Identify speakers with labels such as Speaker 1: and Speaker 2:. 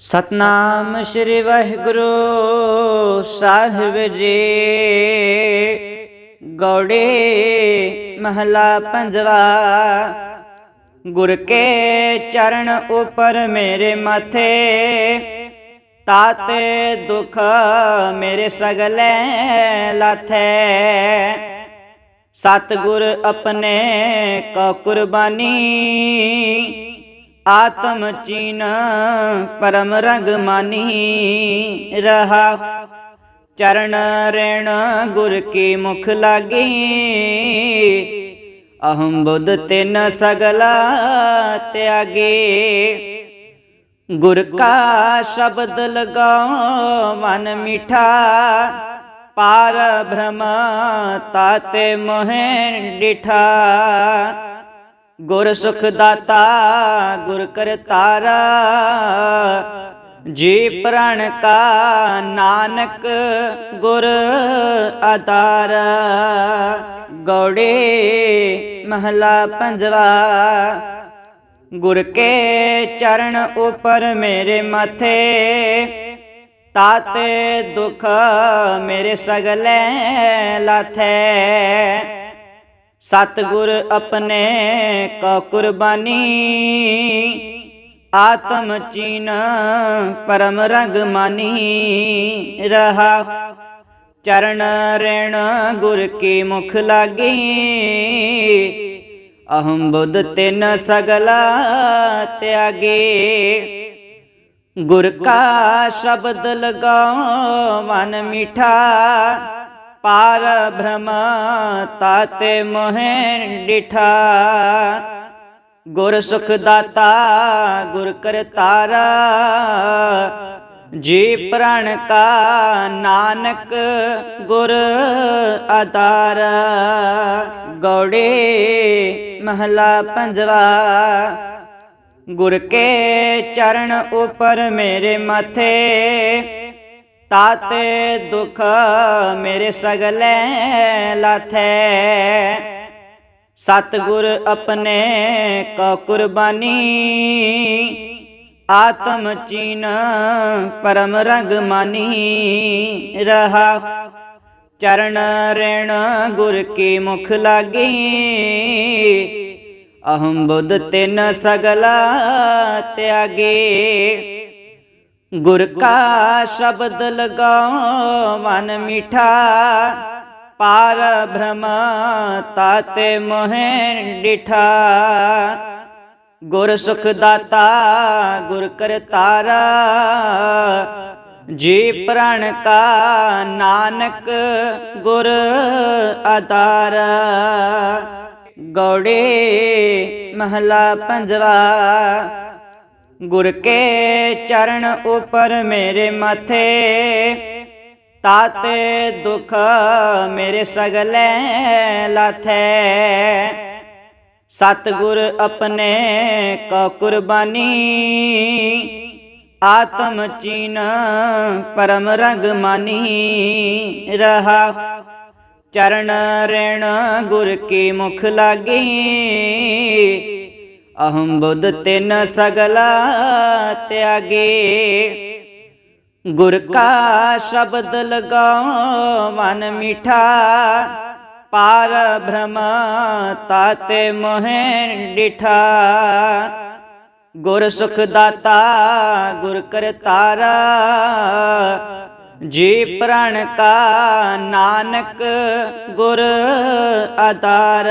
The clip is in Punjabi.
Speaker 1: ਸਤਨਾਮ ਸ੍ਰੀ ਵਾਹਿਗੁਰੂ ਸਾਹਿਬ ਜੀ। ਗੌੜੇ ਮਹਲਾ ਪੰਜਵਾ। ਗੁਰ ਕੇ ਚਰਨ ਉਪਰ ਮੇਰੇ ਮਾਥੇ। ਤਾਤੇ ਦੁਖ ਮੇਰੇ ਸਗਲੇ ਲਾਥੈ। ਸਤਿਗੁਰ ਆਪਣੇ ਕੋ ਕੁਰਬਾਨੀ। ਆਤਮ ਚੀਨ ਪਰਮ ਰੰਗ ਮਾਨੀ ਰਹਾ। ਚਰਨ ਰੇਣ ਗੁਰ ਕੀ ਮੁਖ ਲਾਗੀ। ਅਹੰ ਬੁੱਧ ਤਿਨ ਸਗਲਾ ਤਿਆਗੇ। ਗੁਰ ਕਾ ਸ਼ਬਦ ਲਗਾਓ ਮਨ ਮਿਠਾ। ਪਾਰ ਭ੍ਰਮ ਤਾਤੇ ਮੋਹਿ ਡਿਠਾ। ਗੁਰ ਸੁਖ ਦਾਤਾ, ਗੁਰ ਕਰਤਾਰਾ ਜੀ ਪ੍ਰਾਣ ਕਾ ਨਾਨਕ ਗੁਰ ਆਧਾਰ ਗੌੜੇ ਮਹਲਾ ਪੰਜਵਾ। ਗੁਰ ਕੇ ਚਰਨ ਉਪਰ ਮੇਰੇ ਮਾਥੇ। ਤਾਤੇ ਦੁਖ ਮੇਰੇ ਸਗਲੇ ਲਾਥੈ। ਸਤਿਗੁਰ ਆਪਣੇ ਕੋ ਕੁਰਬਾਨੀ, ਆਤਮ ਚੀਨ ਪਰਮ ਰੰਗ ਮਾਨੀ। ਰਹਾ ਚਰਨ ਰੇਣ ਗੁਰ ਕੀ ਮੁਖ ਲਾਗੀ। ਅਹੰ ਬੁੱਧ ਤਿਨ ਸਗਲਾ ਤਿਆਗੇ। ਗੁਰ ਕਾ ਸ਼ਬਦ ਲਗਾਓ ਮਨ ਮਿਠਾ। ਪਾਰ ਬ੍ਰਹਮ ਤਾਤੇ ਮੋਹਿ ਡਿਠਾ। ਗੁਰ ਸੁਖ ਦਾਤਾ, ਗੁਰ ਕਰਤਾਰਾ ਜੀ ਪ੍ਰਾਣ ਕਾ ਨਾਨਕ ਗੁਰ ਆਧਾਰ ਗੌੜੇ ਮਹਲਾ ਪੰਜਵਾ। ਗੁਰ ਕੇ ਚਰਨ ਉਪਰ ਮੇਰੇ ਮਾਥੇ। ਤਾਤੇ ਦੁਖ ਮੇਰੇ ਸਗਲੇ ਲਾਥੈ। ਸਤਿਗੁਰ ਆਪਣੇ ਕੋ ਕੁਰਬਾਨੀ। ਆਤਮ ਚੀਨ ਪਰਮ ਰੰਗ ਮਾਨੀ ਰਹਾ। ਚਰਨ ਰੇਣ ਗੁਰ ਕੀ ਮੁਖ ਲਾਗੀ। ਅਹੰ ਬੁੱਧ ਤਿਨ ਸਗਲਾ ਤਿਆਗੇ। ਗੁਰ ਕਾ ਸ਼ਬਦ ਲਗਾਓ ਮਨ ਮਿਠਾ। ਪਾਰ ਬ੍ਰਹਮ ਤਾਤੇ ਮੋਹਿ ਡਿਠਾ। ਗੁਰ ਸੁਖ ਦਾਤਾ, ਗੁਰ ਕਰਤਾਰਾ। ਜੀ ਪ੍ਰਣ ਕਾ ਨਾਨਕ ਗੁਰ ਆਧਾਰ ਗੌੜੇ ਮਹਲਾ ਪੰਜਵਾ। ਗੁਰ ਕੇ ਚਰਨ ਉਪਰ ਮੇਰੇ ਮਾਥੇ, ਤਾਤੇ ਦੁਖ ਮੇਰੇ ਸਗਲੇ ਲਾਥੈ। ਸਤਿਗੁਰ ਆਪਣੇ ਕੋ ਕੁਰਬਾਨੀ, ਆਤਮ ਚੀਨ ਪਰਮ ਰੰਗ ਮਾਨੀ ਰਹਾ। ਚਰਨ ਰੇਣ ਗੁਰ ਕੀ ਮੁਖ ਲਾਗੀ ਅਹੰ ਬੁੱਧ ਤਿਨ ਸਗਲਾ ਤਿਆਗੇ। ਗੁਰ ਕਾ ਸ਼ਬਦ ਲਗਾਓ ਮਨ ਮਿਠਾ। ਪਾਰ ਬ੍ਰਹਮ ਤਾਤੇ ਮੋਹਿ ਡਿਠਾ। ਗੁਰ ਸੁਖ ਦਾਤਾ, ਗੁਰ ਕਰਤਾਰਾ ਜੀ ਪ੍ਰਾਣ ਕਾ ਨਾਨਕ ਗੁਰ ਆਧਾਰ